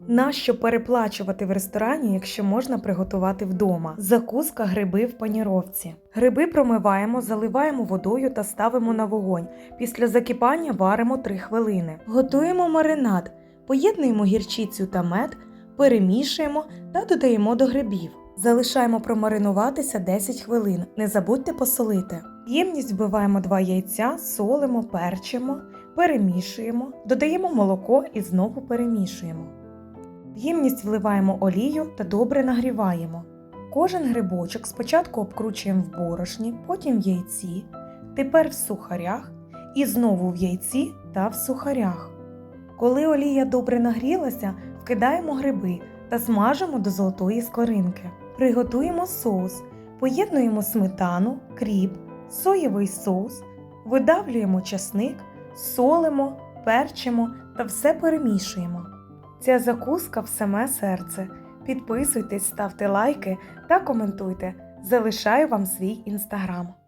Нащо переплачувати в ресторані, якщо можна приготувати вдома? Закуска гриби в паніровці. Гриби промиваємо, заливаємо водою та ставимо на вогонь. Після закипання варимо 3 хвилини. Готуємо маринад, поєднуємо гірчицю та мед, перемішуємо та додаємо до грибів. Залишаємо промаринуватися 10 хвилин. Не забудьте посолити. Ємність вбиваємо 2 яйця, солимо, перчимо, перемішуємо, додаємо молоко і знову перемішуємо. В ємність вливаємо олію та добре нагріваємо. Кожен грибочок спочатку обкручуємо в борошні, потім в яйці, тепер в сухарях і знову в яйці та в сухарях. Коли олія добре нагрілася, вкидаємо гриби та смажимо до золотої скоринки. Приготуємо соус, поєднуємо сметану, кріп, соєвий соус, видавлюємо часник, солимо, перчимо та все перемішуємо. Ця закуска в саме серце. Підписуйтесь, ставте лайки та коментуйте. Залишаю вам свій інстаграм.